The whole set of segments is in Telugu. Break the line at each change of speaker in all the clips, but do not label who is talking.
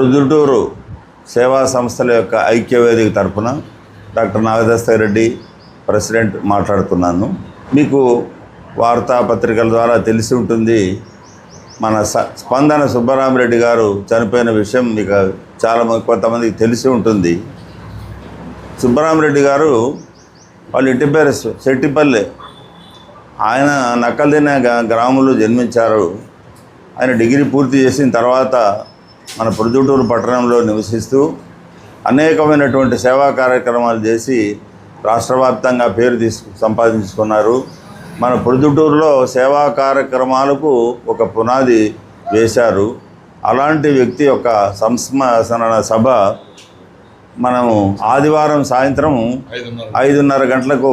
ప్రొద్దుటూరు సేవా సంస్థల యొక్క ఐక్యవేదిక తరపున డాక్టర్ నాగదస్త రెడ్డి ప్రెసిడెంట్ మాట్లాడుతున్నాను. మీకు వార్తాపత్రికల ద్వారా తెలిసి ఉంటుంది మన స స్పందన సుబ్బరామరెడ్డి గారు చనిపోయిన విషయం మీకు చాలా కొంతమందికి తెలిసి ఉంటుంది. సుబ్బరామరెడ్డి గారు వాళ్ళ ఇంటి పేరు శెట్టిపల్లె. ఆయన నక్కలదిన గ్రామంలో జన్మించారు. ఆయన డిగ్రీ పూర్తి చేసిన తర్వాత మన ప్రొద్దుటూరు పట్టణంలో నివసిస్తూ అనేకమైనటువంటి సేవా కార్యక్రమాలు చేసి రాష్ట్ర వ్యాప్తంగా పేరు తీసుకు సంపాదించుకున్నారు. మన ప్రొద్దుటూరులో సేవా కార్యక్రమాలకు ఒక పునాది వేశారు. అలాంటి వ్యక్తి యొక్క సంస్మరణ సభ మనము ఆదివారం సాయంత్రం ఐదున్నర. గంటలకు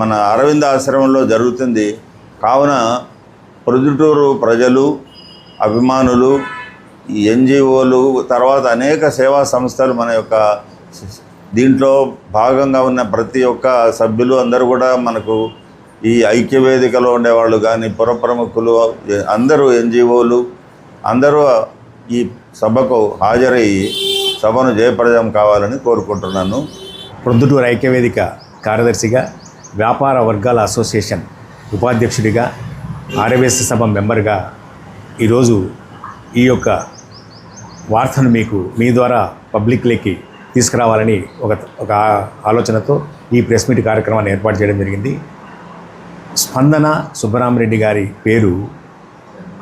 మన అరవింద ఆశ్రమంలో జరుగుతుంది. కావున ప్రొద్దుటూరు ప్రజలు అభిమానులు ఈ ఎన్జిఓలు తర్వాత అనేక సేవా సంస్థలు మన యొక్క దీంట్లో భాగంగా ఉన్న ప్రతి ఒక్క సభ్యులు అందరూ కూడా మనకు ఈ ఐక్యవేదికలో ఉండేవాళ్ళు కానీ పురప్రముఖులు అందరూ ఎన్జిఓలు అందరూ ఈ సభకు హాజరయ్యి సభను జయప్రదం కావాలని కోరుకుంటున్నాను.
ప్రొద్దుటూరు ఐక్యవేదిక కార్యదర్శిగా వ్యాపార వర్గాల అసోసియేషన్ ఉపాధ్యక్షుడిగా ఆర్యవేశ సభ మెంబర్గా ఈరోజు ఈ యొక్క వార్తను మీకు మీ ద్వారా పబ్లిక్లోకి తీసుకురావాలని ఒక ఒక ఆలోచనతో ఈ ప్రెస్ మీట్ కార్యక్రమాన్ని ఏర్పాటు చేయడం జరిగింది. స్పందన సుబ్బరామరెడ్డి గారి పేరు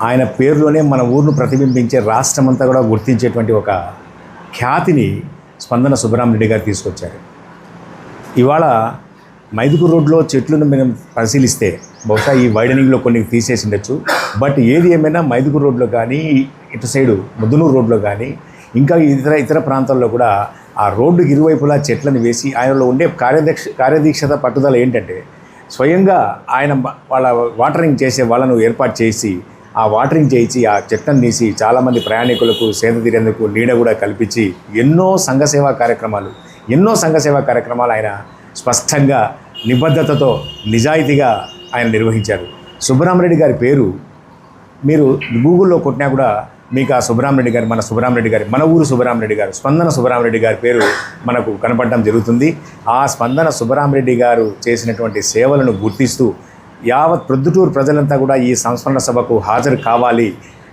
ఆయన పేరులోనే మన ఊరును ప్రతిబింబించే రాష్ట్రమంతా కూడా గుర్తించేటువంటి ఒక ఖ్యాతిని స్పందన సుబ్బరామరెడ్డి గారు తీసుకొచ్చారు. ఇవాళ మైదుకూరు రోడ్లో చెట్లను మనం పరిశీలిస్తే బహుశా ఈ వైడనింగ్లో కొన్ని తీసేసి ఉండొచ్చు. బట్ ఏది ఏమైనా మైదుకూరు రోడ్లో కానీ ఇటు సైడు ముద్దునూరు రోడ్లో కానీ ఇంకా ఇతర ఇతర ప్రాంతాల్లో కూడా ఆ రోడ్డుకి ఇరువైపులా చెట్లను వేసి ఆయనలో ఉండే కార్యదక్ష కార్యదీక్షత పట్టుదల ఏంటంటే స్వయంగా ఆయన వాళ్ళ వాటరింగ్ చేసే వాళ్ళను ఏర్పాటు చేసి ఆ వాటరింగ్ చేయించి ఆ చెట్లను తీసి చాలామంది ప్రయాణికులకు సేద తీరేందుకు నీడ కూడా కల్పించి ఎన్నో సంఘ సేవా కార్యక్రమాలు ఎన్నో సంఘ సేవా కార్యక్రమాలు ఆయన స్పష్టంగా నిబద్ధతతో నిజాయితీగా ఆయన నిర్వహించారు. సుబ్బరామరెడ్డి గారి పేరు మీరు గూగుల్లో కొట్టినా కూడా మీకు ఆ సుబ్బరామరెడ్డి గారు మన సుబ్బరామరెడ్డి గారి మన ఊరు సుబ్బరామరెడ్డి గారు స్పందన సుబ్బరామరెడ్డి గారి పేరు మనకు కనపడడం జరుగుతుంది. ఆ స్పందన సుబ్బరామరెడ్డి గారు చేసినటువంటి సేవలను గుర్తిస్తూ యావత్ ప్రొద్దుటూరు ప్రజలంతా కూడా ఈ సంస్మరణ సభకు హాజరు కావాలి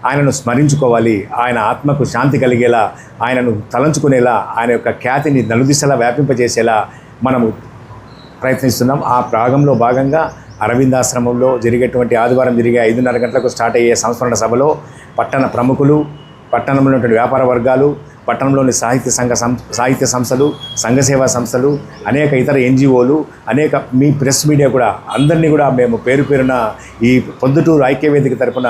ఆయనను స్మరించుకోవాలి ఆయన ఆత్మకు శాంతి కలిగేలా ఆయనను తలంచుకునేలా ఆయన యొక్క ఖ్యాతిని నలుదిశలా వ్యాపింపజేసేలా మనము ప్రయత్నిస్తున్నాం. ఆ ప్రాగంలో భాగంగా అరవిందాశ్రమంలో జరిగేటువంటి ఆదివారం జరిగే ఐదున్నర గంటలకు స్టార్ట్ అయ్యే సంస్మరణ సభలో పట్టణ ప్రముఖులు పట్టణంలో ఉన్నటువంటి వ్యాపార వర్గాలు పట్టణంలోని సాహిత్య సంఘ సం సాహిత్య సంస్థలు సంఘ సేవా సంస్థలు అనేక ఇతర ఎన్జిఓలు అనేక మీ ప్రెస్ మీడియా కూడా అందరినీ కూడా మేము పేరు పేరున ఈ పొద్దుటూరు ఐక్యవేదిక తరపున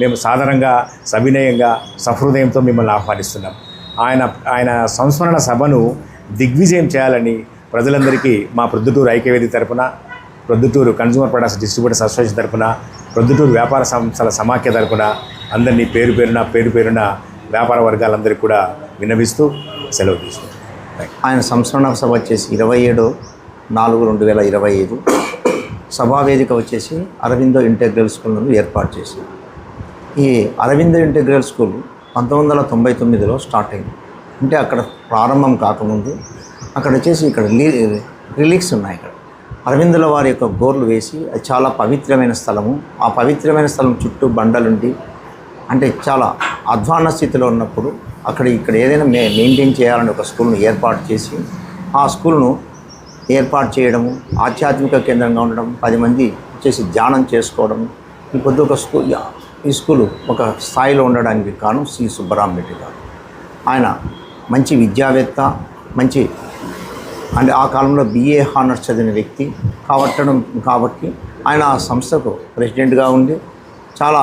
మేము సాధారణంగా సవినయంగా సహృదయంతో మిమ్మల్ని ఆహ్వానిస్తున్నాం. ఆయన ఆయన సంస్మరణ సభను దిగ్విజయం చేయాలని ప్రజలందరికీ మా ప్రొద్దుటూరు ఐక్యవేదిక తరపున Proddatur consumer products distributors association తరఫున ప్రొద్దుటూరు వ్యాపార సంస్థల సమాఖ్య తరపున అందరినీ పేరు పేరున పేరు పేరున వ్యాపార వర్గాలందరికీ కూడా విన్నవిస్తూ సెలవు తీసుకుంటాం
ఆయన సంస్మరణ సభ వచ్చేసి ఇరవై ఏడు నాలుగు రెండు వేల ఇరవై ఐదు సభా వేదిక వచ్చేసి అరవిందో ఇంటెగ్రల్ స్కూల్ ఏర్పాటు చేశారు. ఈ అరవిందో ఇంటెగ్రల్ స్కూల్ పంతొమ్మిది వందల తొంభై తొమ్మిదిలో స్టార్ట్ అయింది. అంటే అక్కడ ప్రారంభం కాకముందు అక్కడ వచ్చేసి ఇక్కడ లీ రిలీక్స్ ఉన్నాయి ఇక్కడ అరవిందుల వారి యొక్క గోర్లు వేసి అది చాలా పవిత్రమైన స్థలము. ఆ పవిత్రమైన స్థలం చుట్టూ బండలుండి అంటే చాలా అధ్వాన్న స్థితిలో ఉన్నప్పుడు అక్కడ ఇక్కడ ఏదైనా మే మెయింటైన్ చేయాలని ఒక స్కూల్ను ఏర్పాటు చేసి ఆ స్కూల్ను ఏర్పాటు చేయడము ఆధ్యాత్మిక కేంద్రంగా ఉండడం పది మంది వచ్చేసి ధ్యానం చేసుకోవడం ఈ పొద్దు ఒక స్కూల్ ఈ స్కూలు ఒక స్థాయిలో ఉండడానికి కారణం శ్రీ సుబ్బరామరెడ్డి గారు. ఆయన మంచి విద్యావేత్త మంచి అంటే ఆ కాలంలో బిఏ హానర్స్ చదివిన వ్యక్తి కావట్టడం కాబట్టి ఆయన ఆ సంస్థకు ప్రెసిడెంట్గా ఉండి చాలా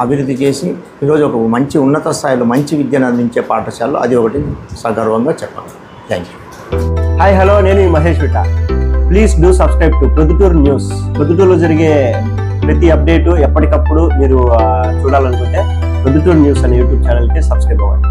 అభివృద్ధి చేసి ఈరోజు ఒక మంచి ఉన్నత స్థాయిలో మంచి విద్యను అందించే పాఠశాలలో అది ఒకటి సగర్వంగా చెప్పాలి. థ్యాంక్ యూ
హాయ్ హలో నేను Mahesh విట please do subscribe to Proddatur news ప్రొద్దుటూరులో జరిగే ప్రతి అప్డేటు ఎప్పటికప్పుడు మీరు చూడాలనుకుంటే ప్రొద్దుటూరు న్యూస్ అనే యూట్యూబ్ ఛానల్కి సబ్స్క్రైబ్ అవ్వండి.